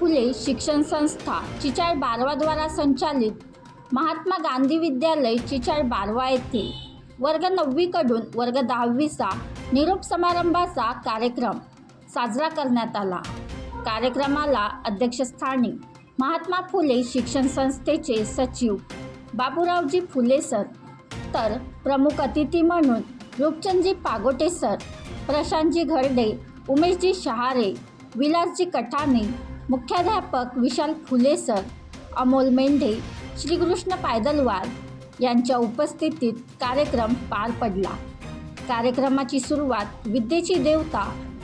फुले शिक्षण संस्था चिचाळ बारवाद्वारा संचालित महात्मा गांधी विद्यालय चिचाळ बारवा येथे वर्ग नववीकडून वर्ग दहावीचा निरोप समारंभाचा कार्यक्रम साजरा करण्यात आला. कार्यक्रमाला अध्यक्षस्थानी महात्मा फुले शिक्षण संस्थेचे सचिव बाबूरावजी फुले सर तर प्रमुख अतिथी म्हणून रूपचंदजी पागोटे सर प्रशांतजी घरडे उमेशजी शहारे विलासजी कठाणे मुख्याध्यापक विशाल फुले सर अमोल मेंढे श्रीकृष्ण पायदलवार यांच्या उपस्थितीत कार्यक्रम पार पडला. कार्यक्रमाची सुरुवात विद्येची देवता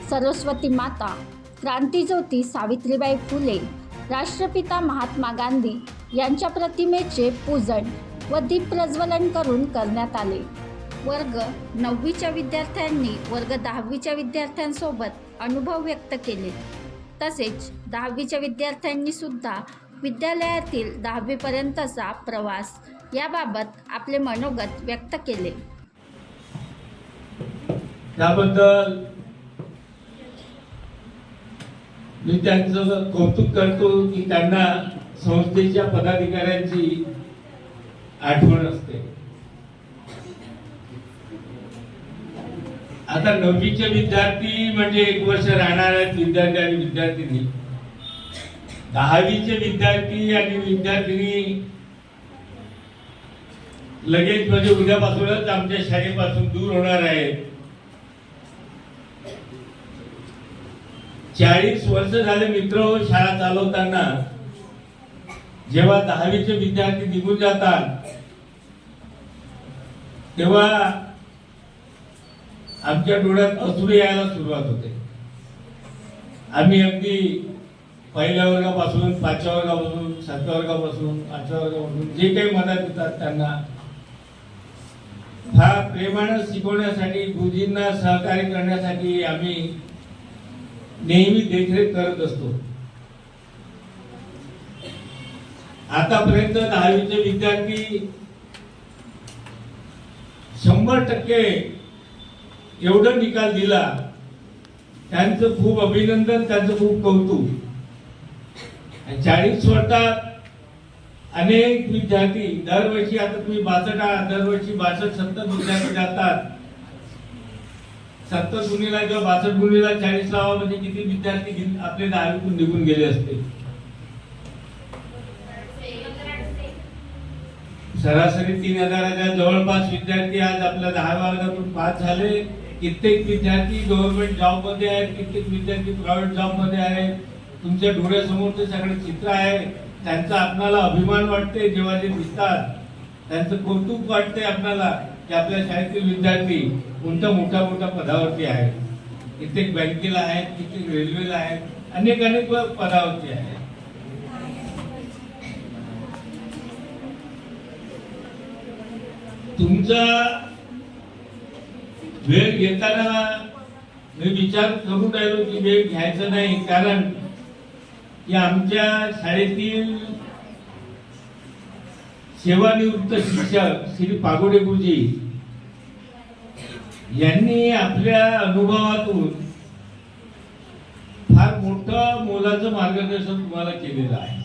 सरस्वती माता क्रांतीज्योती सावित्रीबाई फुले राष्ट्रपिता महात्मा गांधी यांच्या प्रतिमेचे पूजन व दीप प्रज्वलन करून करण्यात आले. वर्ग नववीच्या विद्यार्थ्यांनी वर्ग दहावीच्या विद्यार्थ्यांसोबत अनुभव व्यक्त केले. तसेच दहावीच्या विद्यार्थ्यांनी सुद्धा विद्यालयातील दहावीपर्यंतचा प्रवास याबाबत आपले मनोगत व्यक्त केले. त्याबद्दल मी त्यांचं कौतुक करतो की त्यांना संस्थेच्या पदाधिकाऱ्यांची आठवण असते. आता नववीचे विद्यार्थी म्हणजे एक वर्ष राहणार आहेत विद्यार्थी आणि विद्यार्थिनी. दहावीचे विद्यार्थी आणि विद्यार्थिनी लगेच म्हणजे उद्यापासूनच आमच्या शाळेपासून दूर होणार आहेत. चाळीस वर्ष झाले मित्र हो शाळा चालवताना. जेव्हा दहावीचे विद्यार्थी निघून जातात तेव्हा आमच्या डोळ्यात अश्रू यायला सुरुवात होते. आम्ही अगदी पहिल्या वर्गापासून पाचव्या वर्गापासून सातव्या वर्गापासून आठव्या वर्गापासून जे काही मदत देतात त्यांना फार प्रेमानं शिकवण्यासाठी गुरुजींना सहकार्य करण्यासाठी आम्ही नेहमी देखरेख करत असतो. आतापर्यंत दहावीचे विद्यार्थी शंभर टक्के एवढं निकाल दिला त्यांचं खूप अभिनंदन त्यांचं खूप कौतुक. चाळीस वर्षात अनेक विद्यार्थी दरवर्षी आता तुम्ही बासष्ट आहात दरवर्षी बासष्ट सत्तर विद्यार्थी जातात. सत्तर गुणीला किंवा बासष्ट गुणीला चाळीस लावा म्हणजे किती विद्यार्थी आपले दहावीतून निघून गेले असते? सरासरी तीन हजाराच्या जवळपास विद्यार्थी आज आपल्या दहा वर्गातून पास झाले. कित्येक विद्यार्थी गव्हर्नमेंट जॉबमध्ये आहेत कित्येक विद्यार्थी प्रायव्हेट जॉबमध्ये आहेत. तुमच्या डोळ्यासमोर ते सगळे चित्र आहे त्यांचा आपणाला अभिमान वाटते जेव्हा ते दिसतात. त्यांचं कौतुक वाटते आपल्याला की आपल्या शाळेतील विद्यार्थी कोणत्या मोठ्या मोठ्या पदावरती आहेत. कित्येक बँकेला आहेत कित्येक रेल्वेला आहेत अनेक अनेक पदावरती आहेत. तुमचा वेळ घेताना मी विचार करून राहिलो की वेळ घ्यायचा नाही कारण की आमच्या शाळेतील सेवानिवृत्त शिक्षक श्री पागोडे गुरुजी यांनी आपल्या अनुभवातून फार मोठं मोलाचं मार्गदर्शन तुम्हाला केलेलं आहे.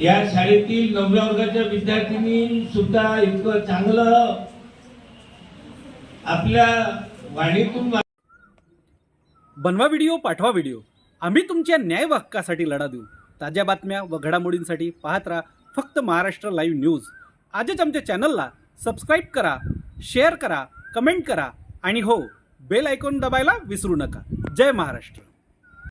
या शाळेतील नवव्या वर्गाच्या विद्यार्थिनी सुद्धा इतकं चांगलं आपल्या वाणीतून बनवा व्हिडिओ पाठवा व्हिडिओ. आम्ही तुमच्या न्याय हक्कासाठी लढा देऊ. ताज्या बातम्या व घडामोडींसाठी पाहत राहा फक्त महाराष्ट्र लाईव्ह न्यूज. आजच आमच्या चॅनलला सबस्क्राईब करा शेअर करा कमेंट करा आणि हो बेल आयकॉन दबायला विसरू नका. जय महाराष्ट्र.